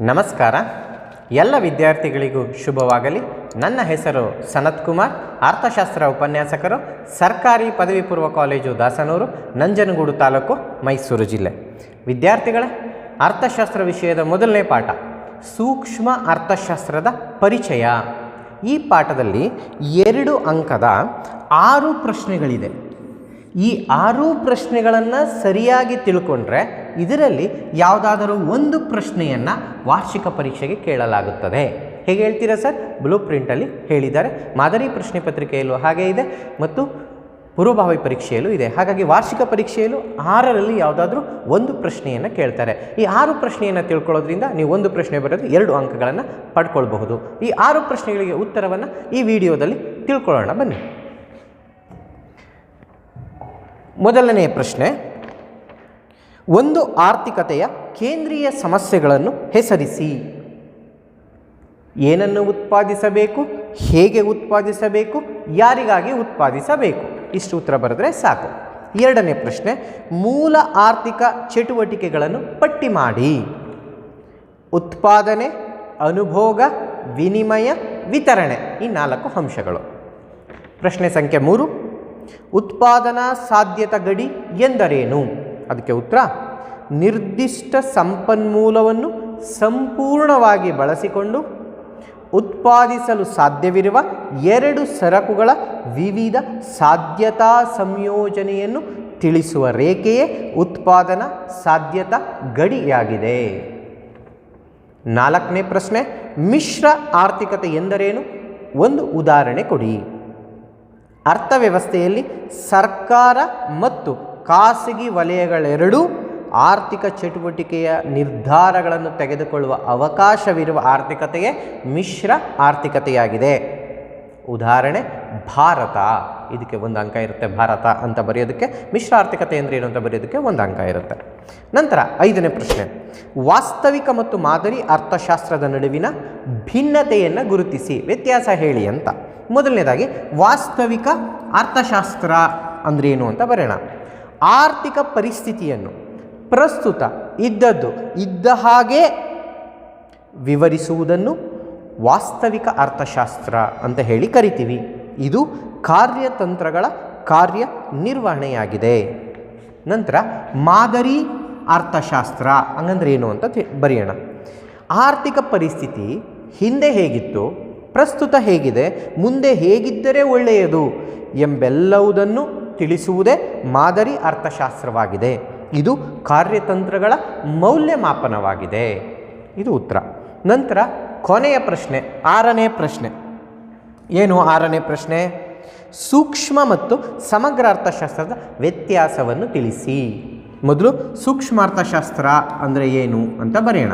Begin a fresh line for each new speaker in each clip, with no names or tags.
ನಮಸ್ಕಾರ. ಎಲ್ಲ ವಿದ್ಯಾರ್ಥಿಗಳಿಗೂ ಶುಭವಾಗಲಿ. ನನ್ನ ಹೆಸರು ಸನತ್ ಕುಮಾರ್. ಅರ್ಥಶಾಸ್ತ್ರ ಉಪನ್ಯಾಸಕರು, ಸರ್ಕಾರಿ ಪದವಿ ಪೂರ್ವ ಕಾಲೇಜು ದಾಸನೂರು, ನಂಜನಗೂಡು ತಾಲೂಕು ಮೈಸೂರು ಜಿಲ್ಲೆ. ವಿದ್ಯಾರ್ಥಿಗಳೇ, ಅರ್ಥಶಾಸ್ತ್ರ ವಿಷಯದ ಮೊದಲನೇ ಪಾಠ, ಸೂಕ್ಷ್ಮ ಅರ್ಥಶಾಸ್ತ್ರದ ಪರಿಚಯ. ಈ ಪಾಠದಲ್ಲಿ ಎರಡು ಅಂಕದ ಆರು ಪ್ರಶ್ನೆಗಳಿದೆ. ಈ ಆರು ಪ್ರಶ್ನೆಗಳನ್ನು ಸರಿಯಾಗಿ ತಿಳ್ಕೊಂಡ್ರೆ ಇದರಲ್ಲಿ ಯಾವುದಾದರೂ ಒಂದು ಪ್ರಶ್ನೆಯನ್ನು ವಾರ್ಷಿಕ ಪರೀಕ್ಷೆಗೆ ಕೇಳಲಾಗುತ್ತದೆ. ಹೇಗೆ ಹೇಳ್ತೀರಾ ಸರ್? ಬ್ಲೂ ಪ್ರಿಂಟಲ್ಲಿ ಹೇಳಿದ್ದಾರೆ. ಮಾದರಿ ಪ್ರಶ್ನೆ ಪತ್ರಿಕೆಯಲ್ಲೂ ಹಾಗೆ ಇದೆ ಮತ್ತು ಪೂರ್ವಭಾವಿ ಪರೀಕ್ಷೆಯಲ್ಲೂ ಇದೆ. ಹಾಗಾಗಿ ವಾರ್ಷಿಕ ಪರೀಕ್ಷೆಯಲ್ಲೂ ಆರರಲ್ಲಿ ಯಾವುದಾದ್ರೂ ಒಂದು ಪ್ರಶ್ನೆಯನ್ನು ಕೇಳ್ತಾರೆ. ಈ ಆರು ಪ್ರಶ್ನೆಯನ್ನು ತಿಳ್ಕೊಳ್ಳೋದ್ರಿಂದ ನೀವು ಒಂದು ಪ್ರಶ್ನೆ ಬರೆದು ಎರಡು ಅಂಕಗಳನ್ನು ಪಡ್ಕೊಳ್ಬಹುದು. ಈ ಆರು ಪ್ರಶ್ನೆಗಳಿಗೆ ಉತ್ತರವನ್ನು ಈ ವಿಡಿಯೋದಲ್ಲಿ ತಿಳ್ಕೊಳ್ಳೋಣ ಬನ್ನಿ. ಮೊದಲನೆಯ ಪ್ರಶ್ನೆ ಒಂದು ಆರ್ಥಿಕತೆಯ ಕೇಂದ್ರೀಯ ಸಮಸ್ಯೆಗಳನ್ನು ಹೆಸರಿಸಿ. ಏನನ್ನು ಉತ್ಪಾದಿಸಬೇಕು? ಹೇಗೆ ಉತ್ಪಾದಿಸಬೇಕು? ಯಾರಿಗಾಗಿ ಉತ್ಪಾದಿಸಬೇಕು? ಇಷ್ಟು ಉತ್ತರ ಬರೆದ್ರೆ ಸಾಕು. ಎರಡನೇ ಪ್ರಶ್ನೆ, ಮೂಲ ಆರ್ಥಿಕ ಚಟುವಟಿಕೆಗಳನ್ನು ಪಟ್ಟಿ ಮಾಡಿ. ಉತ್ಪಾದನೆ, ಅನುಭೋಗ, ವಿನಿಮಯ, ವಿತರಣೆ ಈ ನಾಲ್ಕು ಅಂಶಗಳು. ಪ್ರಶ್ನೆ ಸಂಖ್ಯೆ ಮೂರು, ಉತ್ಪಾದನಾ ಸಾಧ್ಯತಾ ಗಡಿ ಎಂದರೇನು? ಅದಕ್ಕೆ ಉತ್ತರ, ನಿರ್ದಿಷ್ಟ ಸಂಪನ್ಮೂಲವನ್ನು ಸಂಪೂರ್ಣವಾಗಿ ಬಳಸಿಕೊಂಡು ಉತ್ಪಾದಿಸಲು ಸಾಧ್ಯವಿರುವ ಎರಡು ಸರಕುಗಳ ವಿವಿಧ ಸಾಧ್ಯತಾ ಸಂಯೋಜನೆಯನ್ನು ತಿಳಿಸುವ ರೇಖೆಯೇ ಉತ್ಪಾದನಾ ಸಾಧ್ಯತಾ ಗಡಿಯಾಗಿದೆ. ನಾಲ್ಕನೇ ಪ್ರಶ್ನೆ, ಮಿಶ್ರ ಆರ್ಥಿಕತೆ ಎಂದರೇನು? ಒಂದು ಉದಾಹರಣೆ ಕೊಡಿ. ಅರ್ಥವ್ಯವಸ್ಥೆಯಲ್ಲಿ ಸರ್ಕಾರ ಮತ್ತು ಖಾಸಗಿ ವಲಯಗಳೆರಡೂ ಆರ್ಥಿಕ ಚಟುವಟಿಕೆಯ ನಿರ್ಧಾರಗಳನ್ನು ತೆಗೆದುಕೊಳ್ಳುವ ಅವಕಾಶವಿರುವ ಆರ್ಥಿಕತೆಯೇ ಮಿಶ್ರ ಆರ್ಥಿಕತೆಯಾಗಿದೆ. ಉದಾಹರಣೆ, ಭಾರತ. ಇದಕ್ಕೆ ಒಂದು ಅಂಕ ಇರುತ್ತೆ, ಭಾರತ ಅಂತ ಬರೆಯೋದಕ್ಕೆ. ಮಿಶ್ರ ಆರ್ಥಿಕತೆ ಅಂದರೆ ಏನು ಅಂತ ಬರೆಯೋದಕ್ಕೆ ಒಂದು ಅಂಕ ಇರುತ್ತೆ. ನಂತರ ಐದನೇ ಪ್ರಶ್ನೆ. ವಾಸ್ತವಿಕ ಮತ್ತು ಮಾದರಿ ಅರ್ಥಶಾಸ್ತ್ರದ ನಡುವಿನ ಭಿನ್ನತೆಯನ್ನು ಗುರುತಿಸಿ. ವ್ಯತ್ಯಾಸ ಹೇಳಿ ಅಂತ. ಮೊದಲನೇದಾಗಿ, ವಾಸ್ತವಿಕ ಅರ್ಥಶಾಸ್ತ್ರ ಅಂದ್ರೇನು ಅಂತ ಬರೆಯೋಣ. ಆರ್ಥಿಕ ಪರಿಸ್ಥಿತಿಯನ್ನು ಪ್ರಸ್ತುತ ಇದ್ದದ್ದು ಇದ್ದ ಹಾಗೆ ವಿವರಿಸುವುದನ್ನು ವಾಸ್ತವಿಕ ಅರ್ಥಶಾಸ್ತ್ರ ಅಂತ ಹೇಳಿ ಕರಿತೀವಿ. ಇದು ಕಾರ್ಯತಂತ್ರಗಳ ಕಾರ್ಯ ನಿರ್ವಹಣೆಯಾಗಿದೆ. ನಂತರ ಮಾದರಿ ಅರ್ಥಶಾಸ್ತ್ರ ಹಂಗಂದ್ರೆ ಏನು ಅಂತ ಬರೆಯೋಣ. ಆರ್ಥಿಕ ಪರಿಸ್ಥಿತಿ ಹಿಂದೆ ಹೇಗಿತ್ತು, ಪ್ರಸ್ತುತ ಹೇಗಿದೆ, ಮುಂದೆ ಹೇಗಿದ್ದರೆ ಒಳ್ಳೆಯದು ಎಂಬೆಲ್ಲವುದನ್ನು ತಿಳಿಸುವುದೇ ಮಾದರಿ ಅರ್ಥಶಾಸ್ತ್ರವಾಗಿದೆ. ಇದು ಕಾರ್ಯತಂತ್ರಗಳ ಮೌಲ್ಯಮಾಪನವಾಗಿದೆ. ಇದು ಉತ್ತರ. ನಂತರ ಕೊನೆಯ ಪ್ರಶ್ನೆ, ಆರನೇ ಪ್ರಶ್ನೆ. ಏನು ಆರನೇ ಪ್ರಶ್ನೆ? ಸೂಕ್ಷ್ಮ ಮತ್ತು ಸಮಗ್ರ ಅರ್ಥಶಾಸ್ತ್ರದ ವ್ಯತ್ಯಾಸವನ್ನು ತಿಳಿಸಿ. ಮೊದಲು ಸೂಕ್ಷ್ಮ ಅರ್ಥಶಾಸ್ತ್ರ ಅಂದರೆ ಏನು ಅಂತ ಬರೆಯೋಣ.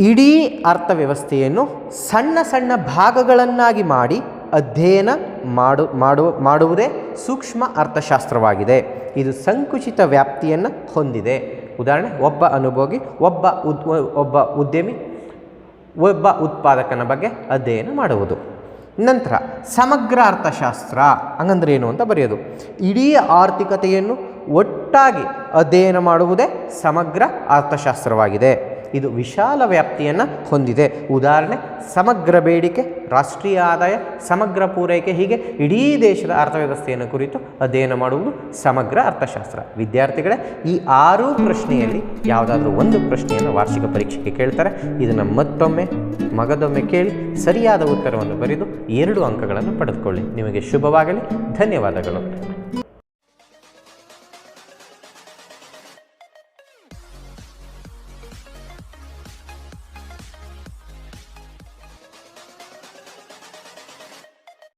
ಇಡೀ ಅರ್ಥವ್ಯವಸ್ಥೆಯನ್ನು ಸಣ್ಣ ಸಣ್ಣ ಭಾಗಗಳನ್ನಾಗಿ ಮಾಡಿ ಅಧ್ಯಯನ ಮಾಡು ಮಾಡುವ ಮಾಡುವುದೇ ಸೂಕ್ಷ್ಮ ಅರ್ಥಶಾಸ್ತ್ರವಾಗಿದೆ. ಇದು ಸಂಕುಚಿತ ವ್ಯಾಪ್ತಿಯನ್ನು ಹೊಂದಿದೆ. ಉದಾಹರಣೆ, ಒಬ್ಬ ಅನುಭೋಗಿ, ಒಬ್ಬ ಉದ್, ಒಬ್ಬ ಉದ್ಯಮಿ, ಒಬ್ಬ ಉತ್ಪಾದಕನ ಬಗ್ಗೆ ಅಧ್ಯಯನ ಮಾಡುವುದು. ನಂತರ, ಸಮಗ್ರ ಅರ್ಥಶಾಸ್ತ್ರ ಹಂಗಂದ್ರೆ ಏನು ಅಂತ ಬರೆಯೋದು. ಇಡೀ ಆರ್ಥಿಕತೆಯನ್ನು ಒಟ್ಟಾಗಿ ಅಧ್ಯಯನ ಮಾಡುವುದೇ ಸಮಗ್ರ ಅರ್ಥಶಾಸ್ತ್ರವಾಗಿದೆ. ಇದು ವಿಶಾಲ ವ್ಯಾಪ್ತಿಯನ್ನು ಹೊಂದಿದೆ. ಉದಾಹರಣೆ, ಸಮಗ್ರ ಬೇಡಿಕೆ, ರಾಷ್ಟ್ರೀಯ ಆದಾಯ, ಸಮಗ್ರ ಪೂರೈಕೆ ಹೀಗೆ ಇಡೀ ದೇಶದ ಅರ್ಥವ್ಯವಸ್ಥೆಯನ್ನು ಕುರಿತು ಅಧ್ಯಯನ ಮಾಡುವುದು ಸಮಗ್ರ ಅರ್ಥಶಾಸ್ತ್ರ. ವಿದ್ಯಾರ್ಥಿಗಳೇ, ಈ ಆರು ಪ್ರಶ್ನೆಯಲ್ಲಿ ಯಾವುದಾದ್ರೂ ಒಂದು ಪ್ರಶ್ನೆಯನ್ನು ವಾರ್ಷಿಕ ಪರೀಕ್ಷೆಗೆ ಕೇಳ್ತಾರೆ. ಇದನ್ನು ಮತ್ತೊಮ್ಮೆ, ಮಗದೊಮ್ಮೆ ಕೇಳಿ ಸರಿಯಾದ ಉತ್ತರವನ್ನು ಬರೆದು ಎರಡು ಅಂಕಗಳನ್ನು ಪಡೆದುಕೊಳ್ಳಿ. ನಿಮಗೆ ಶುಭವಾಗಲಿ, ಧನ್ಯವಾದಗಳು.